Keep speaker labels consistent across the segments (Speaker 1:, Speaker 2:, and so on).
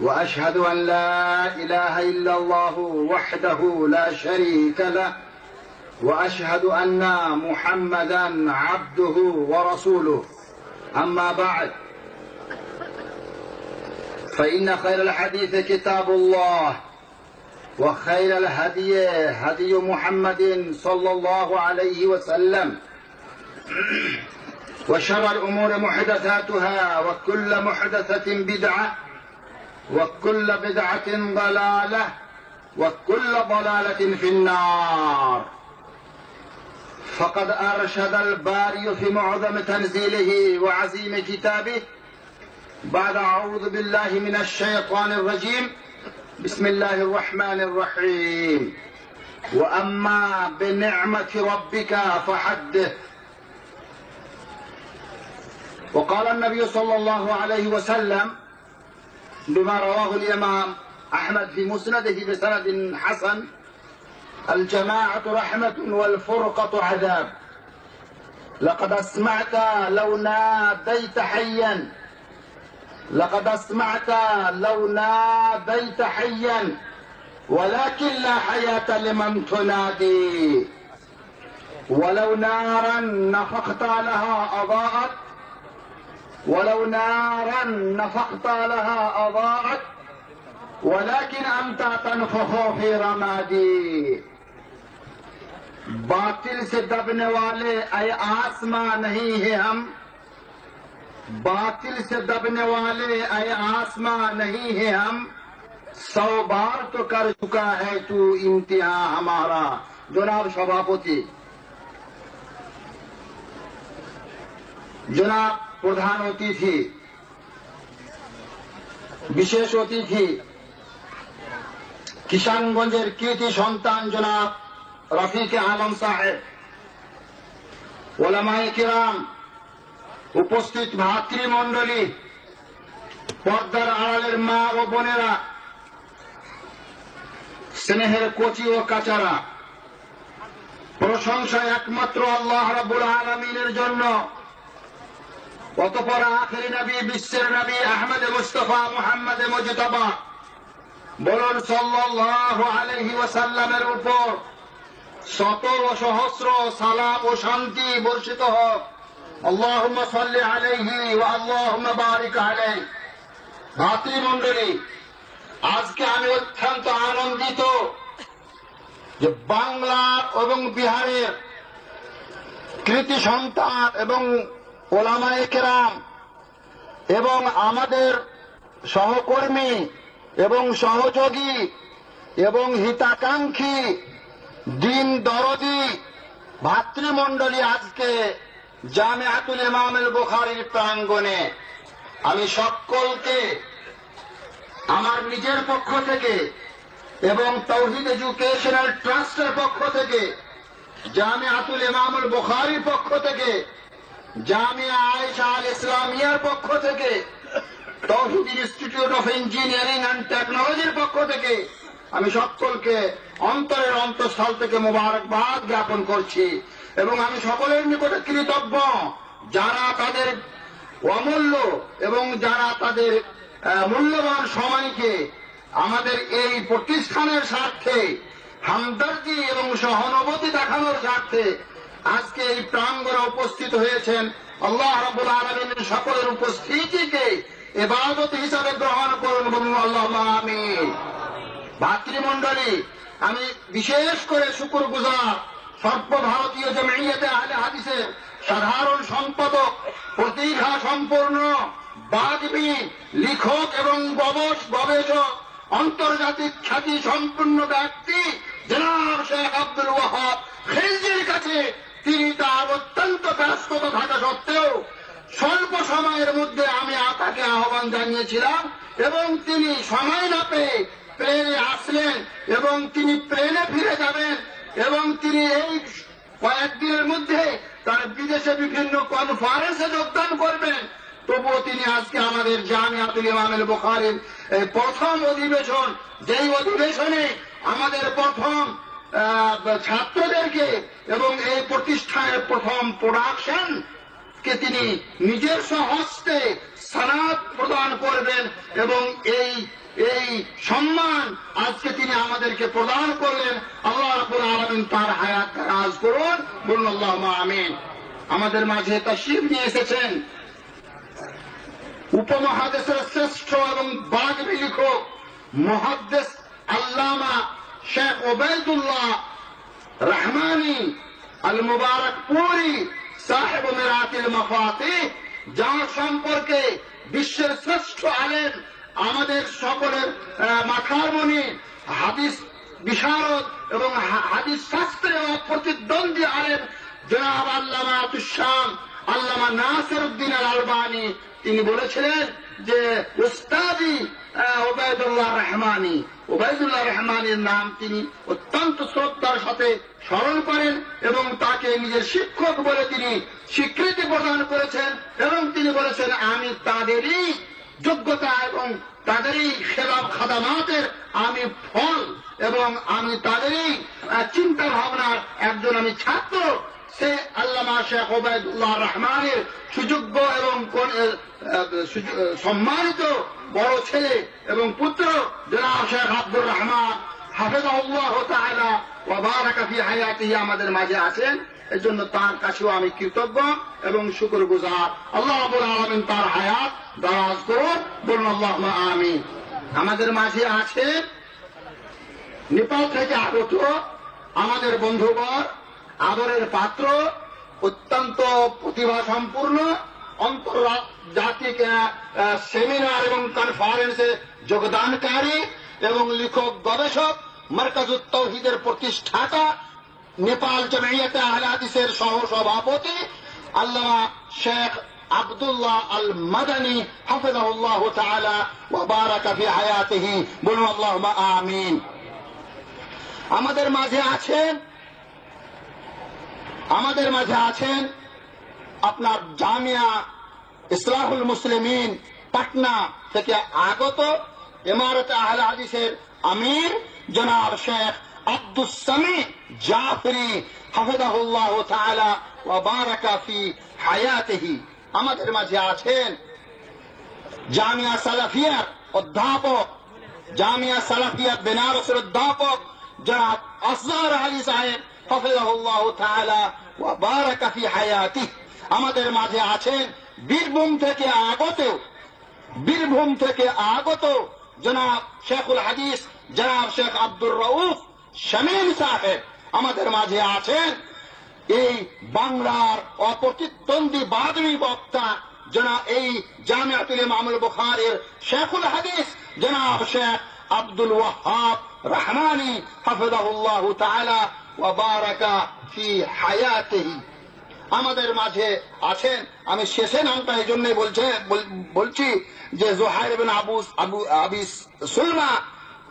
Speaker 1: وأشهد أن لا إله إلا الله وحده لا شريك له وأشهد أن محمدا عبده ورسوله. أما بعد فإن خير الحديث كتاب الله وخير الهدي هدي محمد صلى الله عليه وسلم. وشر الأمور محدثاتها وكل محدثة بدعة. وكل بدعة ضلالة وكل ضلالة في النار. فقد أرشد الباري في معظم تنزيله وعزيم كتابه. بعد أعوذ بالله من الشيطان الرجيم. بسم الله الرحمن الرحيم. وأما بنعمة ربك فحدث. وقال النبي صلى الله عليه وسلم بما رواه الإمام أحمد في مسنده بسند حسن الجماعة رحمة والفرقة عذاب. لقد أسمعت لو ناديت حيا. لقد أسمعت لو ناديت حيا. ولكن لا حياة لمن تنادي. ولو نارا نفخت لها أضاءت. ولو نارا نفقت لها أضاعت، ولكن أنت تنفخ في رمادي. باطل سے دبنے والے، اے آسماں نہیں ہے ہم. باطل سے دبنے والے، اے آسماں نہیں ہے ہم. سو بار تو کر چکا ہے تو انتہا ہمارا. جناب سبھاپتی جناب প্রধান অতিথি, বিশেষ অতিথি, কিষানগঞ্জের কৃতি সন্তান জনাব রফিকে আলম সাহেব ওলামাই কিরাম, উপস্থিত ভাতৃমণ্ডলী, পর্দার আড়ালের মা ও বোনেরা, স্নেহের কচি ও কাচারা প্রশংসা একমাত্র আল্লাহ রাবুল আলমিনের জন্য অতপর আখেরি নবী, বিশ্বের নবী, আহমদ মুস্তফা, মোহাম্মদ মুজতবা। বলুন, সাল্লাল্লাহু আলাইহি ওয়াসাল্লামের উপর শত সহস্র সালাম ও শান্তি বর্ষিত হোক। আল্লাহুম্মা সাল্লি আলাইহি ওয়া আল্লাহুম্মা বারিক আলাইহি। ভাতৃমণ্ডলী আজকে আমি অত্যন্ত আনন্দিত যে বাংলা এবং বিহারের কৃতি সন্তান এবং ওলামায়ে কেরাম এবং আমাদের সহকর্মী এবং সহযোগী এবং হিতাকাঙ্ক্ষী দিন দরদি ভাতৃমণ্ডলী আজকে জামেহাতুল ইমামের বোখারির প্রাঙ্গণে। আমি সকলকে আমার নিজের পক্ষ থেকে এবং তৌহিদ এডুকেশনাল ট্রাস্টের পক্ষ থেকে, জামিয়াতুল ইমামুল বুখারির পক্ষ থেকে ইসলামিয়ার পক্ষ থেকে, Tauhid institute of engineering and টেকনোলজির পক্ষ থেকে, আমি সকলকে অন্তরের অন্তঃস্থল থেকে মোবারকবাদ জ্ঞাপন করছি এবং আমি সকলের নিকটে কৃতজ্ঞ যারা তাদের অমূল্য এবং যারা তাদের মূল্যবান সময়কে আমাদের এই প্রতিষ্ঠানের স্বার্থে, হামদর্দি এবং সহানুভূতি দেখানোর স্বার্থে আজকে উপস্থিত হয়েছেন। আল্লাহ রবুল আলমিনের সকলের উপস্থিতিকে এবাদত হিসাবে গ্রহণ করুন বলুন আল্লাহ আমি ভাতৃমণ্ডলী, আমি বিশেষ করে শুকুর গুজার সর্বভারতীয় জমিয়তে আহলে হাদিসের সাধারণ সম্পাদক প্রতিভা সম্পূর্ণ বাজবি লিখক এবং গবস গবেষক, আন্তর্জাতিক খ্যাতি সম্পূর্ণ ব্যক্তি, জনাব শেখ আব্দুল ওয়াহাব, খেলজির কাছে তিনি তার অত্যন্ত ব্যস্ততা থাকা সত্ত্বেও স্বল্প সময়ের মধ্যে আমি তাকে আহ্বান জানিয়েছিলাম এবং তিনি সময় না পেয়ে প্লেনে আসলেন এবং তিনি প্লেনে ফিরে যাবেন এবং তিনি এই কয়েকদিনের মধ্যে তার বিদেশে বিভিন্ন কনফারেন্সে যোগদান করবেন। তবুও তিনি আজকে আমাদের জামিয়াতুল ইমামের বুখারীর প্রথম অধিবেশন, যেই অধিবেশনে আমাদের প্রথম ছাত্রদেরকে এবং এই প্রতিষ্ঠানের প্রথম প্রোডাকশন কে তিনি নিজের হস্তে সানাদ প্রদান করবেন এবং এই এই সম্মান আজকে তিনি আমাদেরকে প্রদান করলেন। আল্লাহ রাব্বুল আলামিন তার হায়াত কাজ করুন। বলুন আল্লাহ আমিন। আমাদের মাঝে তাশরিফ নিয়ে এসেছেন উপমহাদেশের শ্রেষ্ঠ এবং বাগবি লিখক, মহাদ্দেশ আল্লামা শেখ ওবায়দুল্লাহ রহমানি আল মুবারক পুরি সাহেব মেরাতিল মফাতি যার সম্পর্কে বিশ্বের শ্রেষ্ঠ আলেম, আমাদের সকলের মাথার মনি হাদিস বিশারদ এবং হাদিস শাস্ত্রে প্রতিদ্বন্দ্বী আলেম জনাব আল্লামা তুসাম আল্লামা নাসির উদ্দিন আল আলবানি তিনি বলেছিলেন যে, উস্তাদি ওবায়দুল্লাহ রহমানি। ওবায়দুল্লাহ রহমানের নাম তিনি অত্যন্ত শ্রদ্ধার সাথে স্মরণ করেন এবং তাকে নিজের শিক্ষক বলে তিনি স্বীকৃতি প্রদান করেছেন এবং তিনি বলেছেন, আমি তাদেরই যোগ্যতা এবং তাদেরই সেবা খাদামাতের আমি ফল এবং আমি তাদেরই চিন্তা ভাবনার একজন আমি ছাত্র। সে আল্লামা শেখ ওবায়দুল্লাহ রহমানের সুযোগ্য এবং সম্মানিত বড় ছেলে এবং পুত্র আব্দুর রহমান হায়াতিহি, আমাদের মাঝে আছেন। এজন্য তার কাছেও আমি কৃতজ্ঞ এবং শুকর গুজার আল্লাহ রাব্বুল আলামিন তার হায়াত দারাজ করুন। বলুন আল্লাহুম্মা আমিন। আমাদের মাঝে আছে নেপাল থেকে আগত আমাদের বন্ধুবর আদরের পাত্র, অত্যন্ত প্রতিভা সম্পূর্ণ আন্তর্জাতিক সেমিনার এবং কনফারেন্সে যোগদানকারী এবং লেখক, গবেষক মার্কাজুত তৌহিদের প্রতিষ্ঠাতা, নেপাল জমিয়তে আহলে হাদিসের সহ সভাপতি আল্লামা শেখ আব্দুল্লাহ আল মাদানী হাফিজাহুল্লাহ তাআলা, ওয়া বারাকা ফি হায়াতিহি, বলুন আল্লাহুম্মা আমিন। আমাদের মাঝে আছেন, আমাদের মাঝে আছেন আপনার জামিয়া ইসলাহুল মুসলিমিন পাটনা থেকে আগত ইমারত আহলে হাদিসের আমির জনাব শেখ আব্দুস সামি জাফরি হাফিজাহুল্লাহ তাআলা ওয়া বারাকা ফি হায়াতিহি। আমাদের মাঝে আছেন জামিয়া সালাফিয়ার অধ্যাপক, জামিয়া সালাফিয়া বেনারসের অধ্যাপক জনাব আসগার আলী সাহেব হাফিজাহুল্লাহ তাআলা ওয়া বারাকা ফি হায়াতিহি। আমাদের মাঝে আছেন বীরভূম থেকে আগত, বীরভূম থেকে আগত জনাব শেখুল হাদিস, জনাব শেখ আব্দুর রউফ শামীম সাহেব। আমাদের মাঝে আছেন এই বাংলার অপ্রতিদ্বন্দ্বী বাদী বক্তা জনাব এই জামিয়াতুল ইমামুল বুখারীর শেখুল হাদিস, জনাব শেখ আব্দুল ওয়াহাব রহমানি, হাফিজাহুল্লাহ তাআলা, ওয়া বারাকা ফি হায়াতিহি। আমাদের মাঝে আছেন। আমি শেষে নামটা এই জন্যই বলছে বলছি যে জোহাইর বিন আবু আবু, আবি সুলমা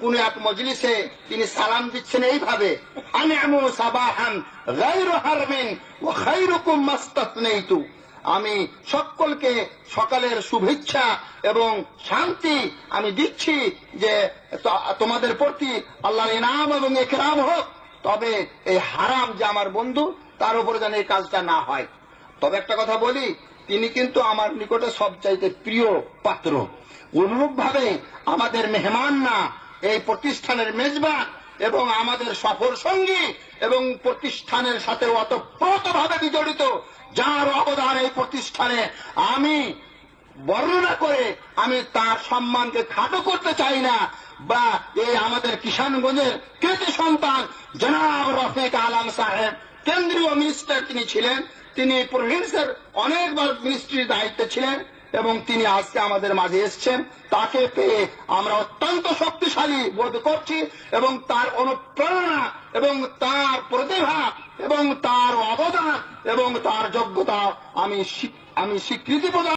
Speaker 1: কোন এক মজলিসে তিনি সালাম দিচ্ছেন এইভাবে আমি আমু সাবাহান গায়রু হারমিন ওয়া খায়রুকুম মাস্তাতনাইতু আমি সকলকে সকালের শুভেচ্ছা এবং শান্তি আমি দিচ্ছি যে তোমাদের প্রতি আল্লাহর ইনাম এবং একরাম হোক। তবে এই হারাম যে আমার বন্ধু, তার উপরে যেন এই কাজটা না হয়। তবে একটা কথা বলি, তিনি কিন্তু আমার নিকটে সবচাইতে প্রিয় পাত্র। অনুরূপ ভাবে আমাদের মেহমান না এই প্রতিষ্ঠানের মেজবান এবং আমাদের সফর সঙ্গী এবং প্রতিষ্ঠানের সাথে অতপ্রতভাবে বিজড়িত, যার অবদান এই প্রতিষ্ঠানে আমি বর্ণনা করে আমি তার সম্মানকে খাটো করতে চাই না বা এই আমাদের কিষানগঞ্জের কৃতি সন্তান জনাব রফিক আলম সাহেব, কেন্দ্রীয় মিনিস্টার তিনি ছিলেন। তিনি প্রভিন্সের অনেকবার মিনিস্ট্রির দায়িত্বে ছিলেন এবং তিনি আজকে আমাদের মাঝে এসছেন। তাকে পেয়ে আমরা অত্যন্ত শক্তিশালী বোধ করছি এবং তার অনুপ্রেরণা এবং তার প্রতিভা এবং তার অবদান এবং তার যোগ্যতা আমি আমি স্বীকৃতি প্রদান